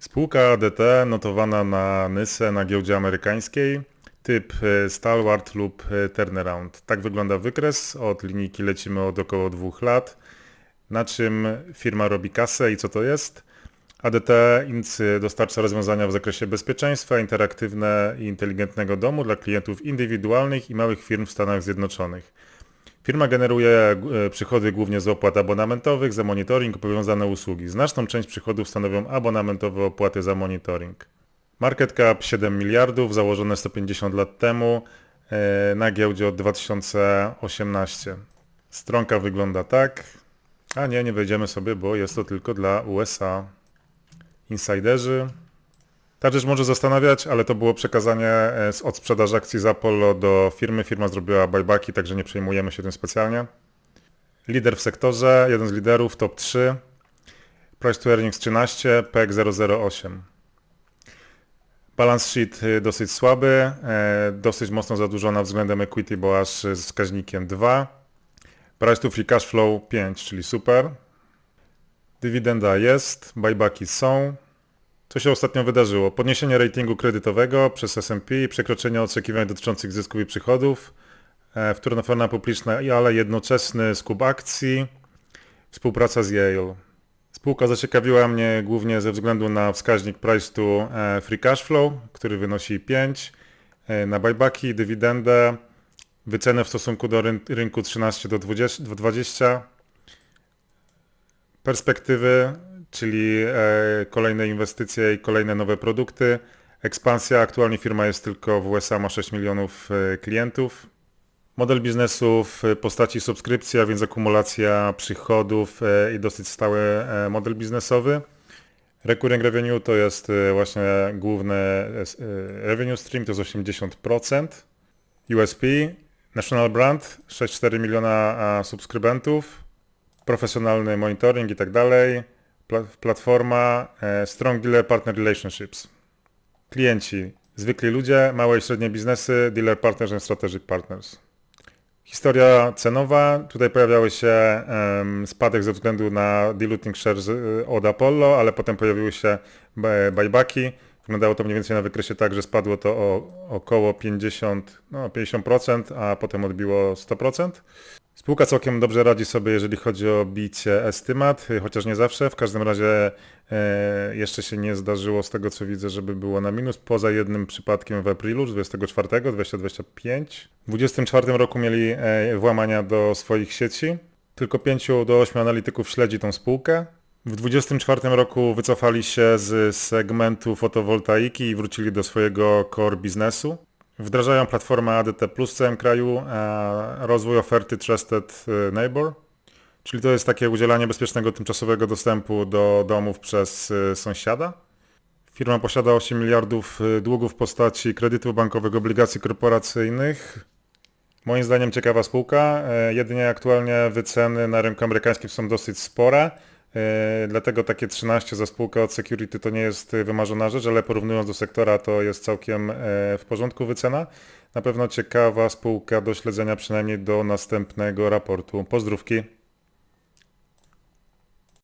Spółka ADT notowana na NYSE na giełdzie amerykańskiej, typ e, Stalwart lub e, Turnaround. Tak wygląda wykres, od linijki lecimy od około dwóch lat. Na czym firma robi kasę i co to jest? ADT Inc. dostarcza rozwiązania w zakresie bezpieczeństwa, interaktywne i inteligentnego domu dla klientów indywidualnych i małych firm w Stanach Zjednoczonych. Firma generuje e, przychody głównie z opłat abonamentowych, za monitoring i powiązane usługi. Znaczną część przychodów stanowią abonamentowe opłaty za monitoring. Market cap 7 miliardów, założone 150 lat temu, e, na giełdzie od 2018. Stronka wygląda tak, a nie, nie wejdziemy sobie, bo jest to tylko dla USA. Insiderzy. Ta rzecz może zastanawiać, ale to było przekazanie e, z- od sprzedaży akcji z Apollo do firmy. Firma zrobiła buybacki, także nie przejmujemy się tym specjalnie. Lider w sektorze, jeden z liderów, top 3. Price to earnings 13, PEG 008. Balance sheet y, dosyć słaby, e, dosyć mocno zadłużona względem equity, bo aż z wskaźnikiem 2. Price to free cash flow 5, czyli super. Dywidenda jest, buybacki są. Co się ostatnio wydarzyło? Podniesienie ratingu kredytowego przez S&P przekroczenie oczekiwań dotyczących zysków i przychodów, e, wtórna forma publiczna, ale jednoczesny skup akcji, współpraca z Yale. Spółka zaciekawiła mnie głównie ze względu na wskaźnik price to e, free cash flow, który wynosi 5, e, na buybacki, dywidendę, wycenę w stosunku do ryn- rynku 13 do 20, do 20 perspektywy, czyli e, kolejne inwestycje i kolejne nowe produkty. Ekspansja, aktualnie firma jest tylko w USA, ma 6 milionów e, klientów. Model biznesu w postaci subskrypcja, więc akumulacja przychodów e, i dosyć stały e, model biznesowy. Recurring revenue to jest e, właśnie główny e, e, revenue stream, to jest 80%. USP, National Brand, 6,4 miliona subskrybentów, profesjonalny monitoring i tak dalej, Pla- platforma, e, strong dealer partner relationships. Klienci, zwykli ludzie, małe i średnie biznesy, dealer partners and strategic partners. Historia cenowa, tutaj pojawiały się spadek ze względu na diluting shares y, od Apollo, ale potem pojawiły się b- buybacki. Wyglądało to mniej więcej na wykresie tak, że spadło to o około 50, no 50%, a potem odbiło 100%. Spółka całkiem dobrze radzi sobie, jeżeli chodzi o bicie estymat, chociaż nie zawsze. W każdym razie e, jeszcze się nie zdarzyło z tego co widzę, żeby było na minus, poza jednym przypadkiem w aprilu 24, 2025. W 2024 roku mieli e, włamania do swoich sieci. Tylko 5 do 8 analityków śledzi tą spółkę. W 2024 roku wycofali się z segmentu fotowoltaiki i wrócili do swojego core biznesu. Wdrażają platformę ADT Plus w całym kraju, e, rozwój oferty Trusted e, Neighbor, czyli to jest takie udzielanie bezpiecznego tymczasowego dostępu do domów przez e, sąsiada. Firma posiada 8 miliardów długów w postaci kredytów bankowych, obligacji korporacyjnych. Moim zdaniem ciekawa spółka, jedynie aktualnie wyceny na rynku amerykańskim są dosyć spore, dlatego takie 13 za spółkę od security to nie jest e, wymarzona rzecz, ale porównując do sektora to jest całkiem e, w porządku wycena. Na pewno ciekawa spółka do śledzenia przynajmniej do następnego raportu. Pozdrówki.